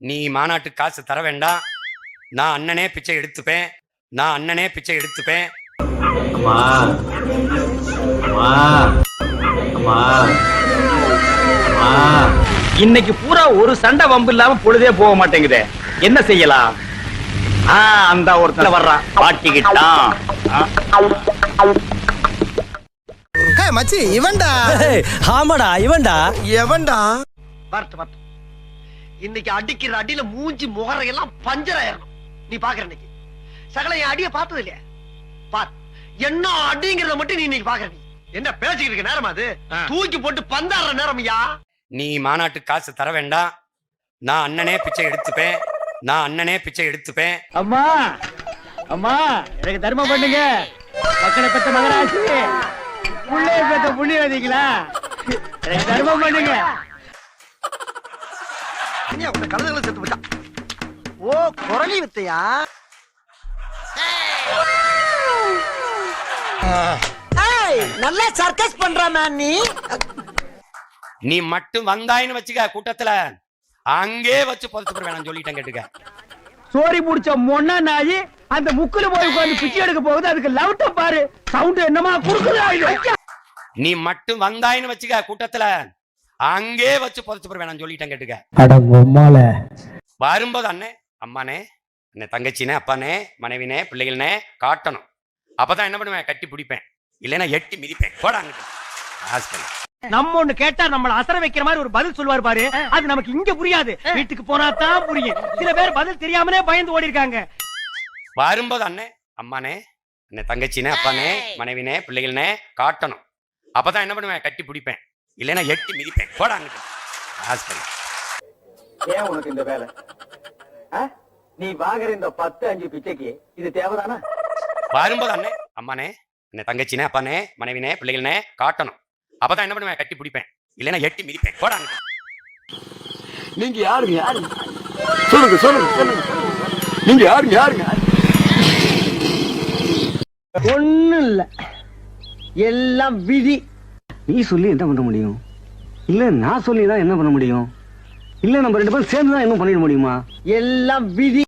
நீ மாநாட்டு காசு தர வேண்டாம். நான் அண்ணனே பிச்சை எடுத்துப்பேன். நான் அண்ணனே பிச்சை எடுத்துப்பேன். அம்மா. அம்மா. அம்மா. அம்மா. இன்னைக்கு பூரா ஒரு சண்டை வம்பு இல்லாம பொழுதே போக மாட்டேங்குதே. என்ன செய்யலாம்? ஆ அந்த ஒருத்தன் வர்றான் பாட்டிக்கிட்டான் மச்சி இவன்டா? ஆமாடா இவன்டா? எவன்டா? வரட்டு வரட்டு. இன்னைக்கு அடிக்கிற அடியில மூஞ்சி முகரையெல்லாம் பஞ்சர் ஆயிரணும். நீ பாக்குற இன்னைக்கு. சகல என் அடிய பார்த்தது இல்லையா? பார் என்ன அடிங்கிறத மட்டும் நீ இன்னைக்கு பாக்குற நீ. என்ன பேசிக்கிட்டு இருக்க நேரமா அது? தூக்கி போட்டு பந்தாடுற நேரம் ஐயா. நீ மாநாட்டு காசு தர வேண்டாம். நான் அண்ணனே பிச்சை எடுத்துப்பேன். நான் அண்ணனே பிச்சை எடுத்துப்பேன். அம்மா அம்மா எனக்கு தர்மம் பண்ணுங்க. மக்களை பெத்த மகராசி. புள்ளைய பெத்த புண்ணியவதிங்களா எனக்கு தர்மம் பண்ணுங்க. இனியா உன்னை கழுதுகளை செத்து போச்சா ஓ குரலி வித்தையா? நல்லா சர்க்கஸ் பண்றாமா நீ. நீ மட்டும் வந்தாயின்னு வச்சுக்க கூட்டத்துல. அங்கே வச்சு புதைச்சு வேணாம் சொல்லிட்டேன் கேட்டுக்க. சோரி முடிச்ச மொன்னா நாயி அந்த முக்குல போய் உட்கார்ந்து பிச்சை எடுக்க போகுது அதுக்கு லவுட்ட பாரு. சவுண்ட் என்னமா குறுக்குதா? நீ மட்டும் வந்தாயின்னு வச்சுக்க கூட்டத்துல. அங்கே வச்சு புதைச்சு வேணாம் சொல்லிட்டேன் கேட்டுக்க. வரும்போது அண்ணே அம்மானே அண்ணே தங்கச்சினே அப்பானே மனைவினே பிள்ளைகள்னே காட்டணும். அப்பதான் என்ன பண்ணுவேன்? கட்டி பிடிப்பேன். இல்லைன்னா எட்டி மிதிப்பேன். போடாங்க நம்ம ஒண்ணு கேட்டா நம்மள அசர வைக்கிற மாதிரி ஒரு பதில் சொல்லுவார் பாரு. அது நமக்கு இங்க புரியாது. வீட்டுக்கு போனா தான் புரியும். சில பேர் பதில் தெரியாமலே பயந்து ஓடி இருக்காங்க வரும்போது அண்ணே அம்மானே அண்ணே தங்கச்சினே அப்பானே மனைவினே பிள்ளைகள்னே காட்டணும். அப்பதான் என்ன பண்ணுவேன்? கட்டி பிடிப்பேன். இல்லைன்னா எட்டி மிதிப்பேன். போடாங்க ஏன் உனக்கு இந்த வேலை? நீ வாங்குற இந்த பத்து அஞ்சு பிச்சைக்கு இது தேவைதானா? வரும்போது அண்ணே அம்மானே அண்ணே தங்கச்சினே அப்பானே மனைவினே பிள்ளைகள்னே காட்டணும். அப்பதான் என்ன பண்ணுவேன்? கட்டி பிடிப்பேன். இல்லைன்னா எட்டி மிதிப்பேன். போடாங்க நீங்க யாருங்க யாருங்க? சொல்லுங்க சொல்லுங்க சொல்லுங்க. நீங்க யாருங்க? யாருங்க? ஒண்ணும் இல்ல. எல்லாம் விதி. நீ சொல்லி என்ன பண்ண முடியும்? இல்ல நான் சொல்லி தான் என்ன பண்ண முடியும்? இல்ல நம்ம ரெண்டு பேரும் சேர்ந்து தான் என்ன பண்ணிட முடியுமா? எல்லாம் விதி